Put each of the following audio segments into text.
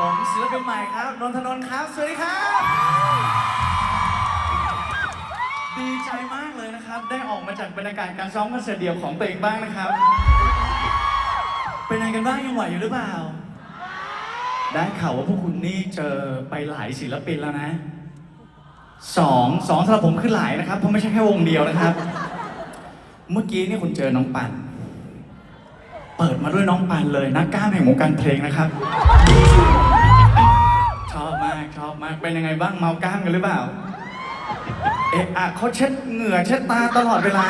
ผมศิลปินใหม่ครับนนทนนท์ครับ สวัสดีครับ ดีใจมากเลยนะครับ ได้ออกมาจากบรรยากาศการซ้อมคอนเสิร์ตเดี่ยวของตัวเองบ้างนะครับ เป็นไงกันบ้างยังไหวอยู่หรือเปล่า ได้ข่าวว่าพวกคุณนี่เจอไปหลายศิลปินแล้วนะสองสองสำหรับผมคือหลายนะครับ เพราะไม่ใช่แค่วงเดียวนะครับ เมื่อกี้นี่คุณเจอน้องปัน เปิดมาด้วยน้องปันเลยนักกล้ามแห่งวงการเพลงนะครับากชอบมากเป็นยังไงบ้างเมากล้ามกันหรือเปล่า เอะอะเขาเช็ดเหงื่อเช็ดตาตลอดเวลา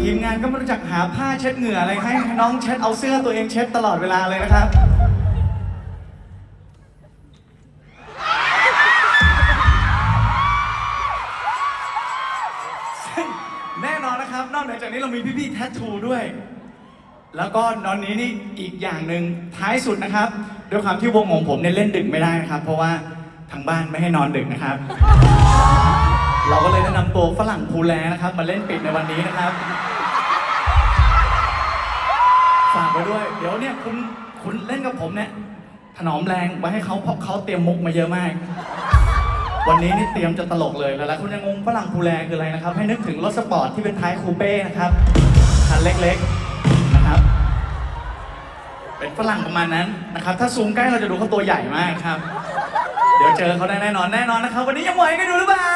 ทีมงานก็ไม่รู้จักหาผ้าเช็ดเหงื่ออะไรให้น้องเช็ดเอาเสื้อตัวเองเช็ดตลอดเวลาเลยนะครับ แน่นอนนะครับ นอกเหนือจากนี้เรามีพี่ๆแทททูด้วย แล้วก็ตอนนี้นี่อีกอย่างหนึ่งท้ายสุดนะครับ ด้วยความที่วงของผมเนี่ยเล่นดึกไม่ได้นะครับ เพราะว่าทางบ้านไม่ให้นอนดึกนะครับ เราก็เลยแนะนำตัวฝรั่งภูแลนะครับ มาเล่นปิดในวันนี้นะครับฝากไว้ด้วย เดี๋ยวเนี่ยคุณคุณเล่นกับผมเนี่ยถนอมแรงไว้ให้เขาเพราะเขาเตรียมมุกมาเยอะมาก วันนี้นี่เตรียมจะตลกเลยแล้ว คุณยังงงฝรั่งภูแลคืออะไรนะครับ ให้นึกถึงรถสปอร์ตที่เป็นท้ายคูเป้นะครับคันเล็กๆ เป็นฝรั่งประมาณนั้นนะครับ ถ้าซูมใกล้เราจะดูเขาตัวใหญ่มากครับ เดี๋ยวเจอเขาได้แน่นอนแน่นอนนะครับ วันนี้ยังไหวกันอยู่หรือเปล่า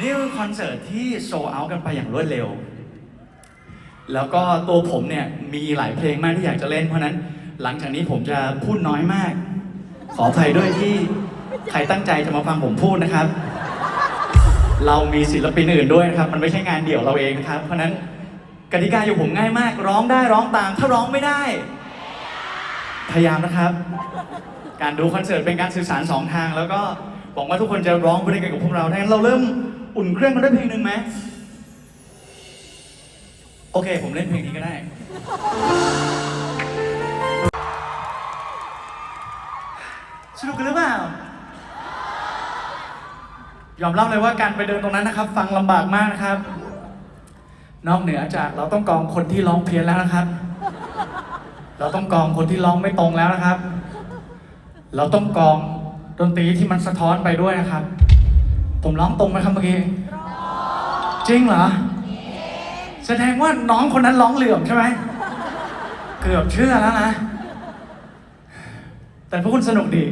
นี่คือคอนเสิร์ตที่โซเอากันไปอย่างรวดเร็ว แล้วก็ตัวผมเนี่ยมีหลายเพลงมากที่อยากจะเล่น เพราะนั้นหลังจากนี้ผมจะพูดน้อยมาก ขออภัยด้วยที่ใครตั้งใจจะมาฟังผมพูดนะครับ เรามีศิลปินอื่นด้วยนะครับ มันไม่ใช่งานเดี่ยวเราเองนะครับ เพราะนั้น กติกาอยู่ผมง่ายมาก ร้องได้ร้องตาม ถ้าร้องไม่ได้ พยายามนะครับ การดูคอนเสิร์ตเป็นการสื่อสารสองทาง แล้วก็หวังว่าทุกคนจะร้องไปด้วยกันกับพวกเราได้งั้นเราเริ่มอุ่นเครื่องกันด้วยเพลงหนึ่งไหมโอเค ผมเล่นเพลงนี้ก็ได้ สนุกกันหรือเปล่า ยอมรับเลยว่าการไปเดินตรงนั้นนะครับ ฟังลำบากมากนะครับ นอกเหนือจากเราต้องกองคนที่ร้องเพี้ยนแล้วนะครับ เราต้องกองคนที่ร้องไม่ตรงแล้วนะครับ เราต้องกองดนตรีที่มันสะท้อนไปด้วยนะครับ ผมร้องตรงไหมครับเมื่อกี้จริงเหรอแสดงว่าน้องคนนั้นร้องเหลื่อมใช่ไหมเกือบเชื่อแล้วนะ แต่พวกคุณสนุกดี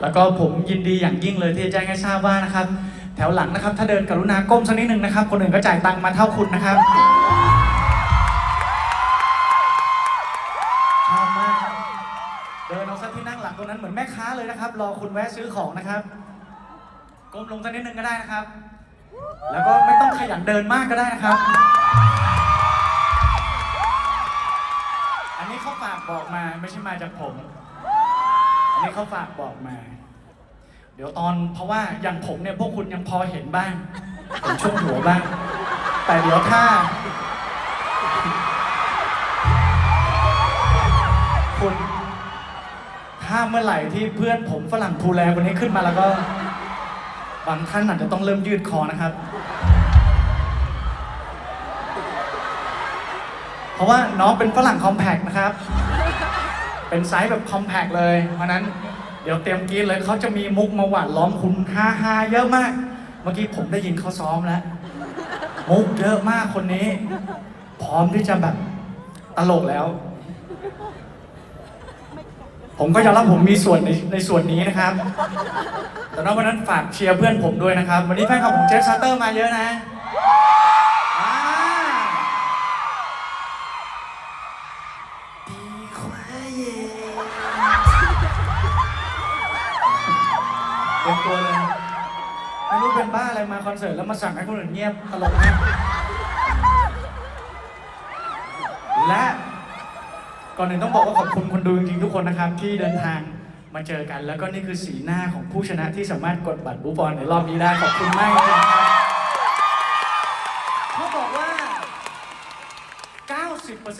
แล้วก็ผมยินดีอย่างยิ่งเลยที่จแจ้งให้ทราบว่านะครับ แถวหลังนะครับ ถ้าเดินกรุณาก้มสักนิดหนึ่งนะครับ คนอื่นก็จ่ายตังค์มาเท่าคุณนะครับชอบมาก เดินเอาสักที่นั่งหลังตรงนั้นเหมือนแม่ค้าเลยนะครับ รอคุณแวะซื้อของนะครับ ก้มลงสักนิดหนึ่งก็ได้นะครับ แล้วก็ไม่ต้องขยันเดินมากก็ได้นะครับ อันนี้เขาฝากบอกมาไม่ใช่มาจากผม อันนี้เขาฝากบอกมา เดี๋ยวตอนเพราะว่าอย่างผมเนี่ยพวกคุณยังพอเห็นบ้างเห็นช่วงหัวบ้าง แต่เดี๋ยวถ้า คุณถ้าเมื่อไหร่ที่เพื่อนผมฝรั่งทูแลคนนี้ขึ้นมาแล้วก็บางท่านอาจจะต้องเริ่มยืดคอนะครับ เพราะว่าน้องเป็นฝรั่งคอมแพกนะครับ เป็นไซส์แบบคอมแพกเลย เพราะนั้น เดี๋ยวเตรียมกรีดเลยเขาจะมีมุกมาหวานล้อมคุณฮาฮาเยอะมาก เมื่อกี้ผมได้ยินเขาซ้อมแล้ว มุกเยอะมากคนนี้ พร้อมที่จะแบบตลกแล้ว ผมก็ยอมรับผมมีส่วนในในส่วนนี้นะครับ แต่นอกวันนั้นฝากเชียร์เพื่อนผมด้วยนะครับ วันนี้แฟนคลับของเจฟซาร์เตอร์มาเยอะนะ ตรียมตัวเลยไม่รู้เป็นบ้าอะไรมาคอนเสิร์ตแล้วมาสั่งให้คนอื่นเงียบตลกมากและก่อนอื่นต้องบอกว่าขอบคุณคนดูจริงๆทุกคนนะครับ ที่เดินทางมาเจอกัน แล้วก็นี่คือสีหน้าของผู้ชนะที่สามารถกดบัตรบูบอลในรอบนี้ได้ขอบคุณมากจริงๆครับเขาบอกว่า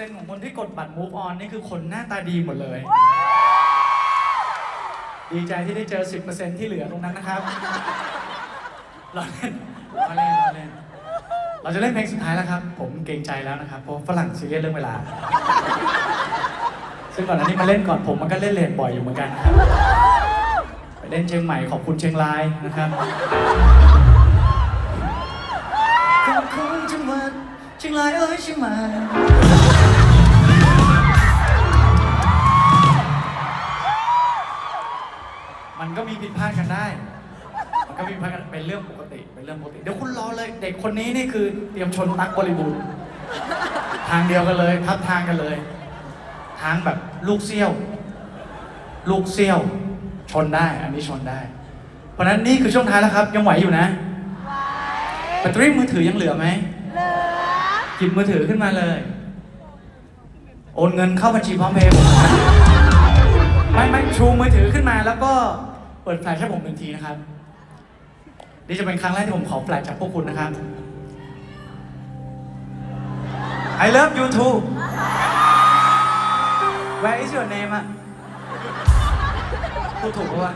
90%ของคนที่กดบัตร Move On นี่คือคนหน้าตาดีหมดเลย ดีใจที่ได้เจอ 10%ที่เหลือตรงนั้นนะครับเราเล่นเราเล่นเราเล่น เราจะเล่นเพลงสุดท้ายแล้วครับ ผมเกรงใจแล้วนะครับ เพราะฝรั่งซีเรียสเรื่องเวลา ซึ่งก่อนอันนี้มาเล่นก่อนผมมันก็เล่นเลนบ่อยอยู่เหมือนกันนะครับไปเล่นเชียงใหม่ขอบคุณเชียงรายนะครับขอบคุณจังหวัดเชียงรายเอ้ยเชียงใหม่ เป็นเรื่องปกติเดี๋ยวคุณรอเลย เด็กคนนี้นี่คือเตรียมชนตั๊กบริบูรณ์ทางเดียวกันเลยทับทางกันเลย ทางแบบลูกเซี่ยว ลูกเซี่ยว ชนได้ อันนี้ชนได้ เพราะฉะนั้นนี่คือช่วงท้ายแล้วครับ ยังไหวอยู่นะแบตเตอรี่มือถือยังเหลือไหมเหลือหยิบมือถือขึ้นมาเลย โอนเงินเข้าบัญชีพร้อมเพย์ผมไม่ไม่ชูมือถือขึ้นมาแล้วก็เปิดแฟลชให้ผมหนึ่งทีนะครับ นี่จะเป็นครั้งแรกที่ผมขอแฟลชจากพวกคุณนะครับ I love you too Where is your name อะพูดถูกปะวะ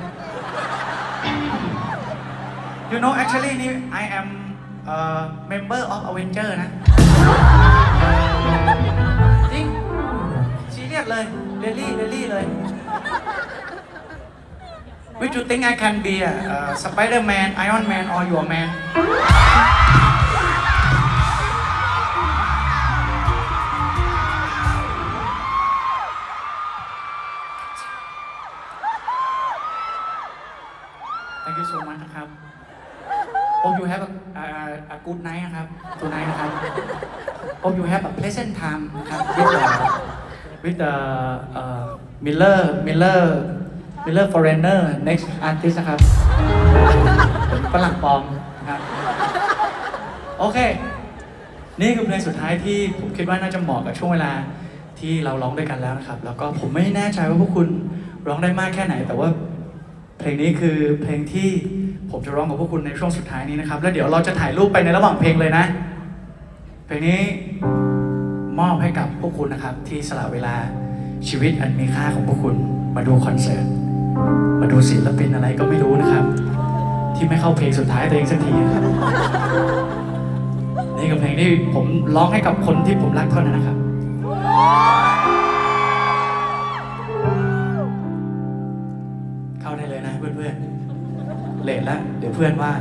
You know actually นี่ I am a member of Avenger นะ จริงซีเรียสเลยเรลลี่เรลลี่เลย Which you think I can be a uh, Spider-Man Iron Man or your man Thank you so much นะครับ Hope you have a, a, a good night นะครับ tonight นะครับ Hope you have a pleasant time นะครับ with the with the uh, Miller Miller Miller Foreigner next artist นะครับป็นฝรั่งปลอมนะครับ โอเค นี่คือเพลงสุดท้ายที่ผมคิดว่าน่าจะเหมาะกับช่วงเวลาที่เราร้องด้วยกันแล้วนะครับ แล้วก็ผมไม่แน่ใจว่าพวกคุณร้องได้มากแค่ไหน แต่ว่าเพลงนี้คือเพลงที่ผมจะร้องกับพวกคุณในช่วงสุดท้ายนี้นะครับ แล้วเดี๋ยวเราจะถ่ายรูปไปในระหว่างเพลงเลยนะ เพลงนี้มอบให้กับพวกคุณนะครับ ที่สละเวลาชีวิตอันมีค่าของพวกคุณมาดูคอนเสิร์ต มาดูศิลปินอะไรก็ไม่รู้นะครับ ที่ไม่เข้าเพลงสุดท้ายตัวเองสักทีนะครับนี่คือเพลงที่ผมร้องให้กับคนที่ผมรักเท่านั้นนะครับเข้าได้เลยนะเพื่อนๆเลทแล้วเดี๋ยวเพื่อนว่า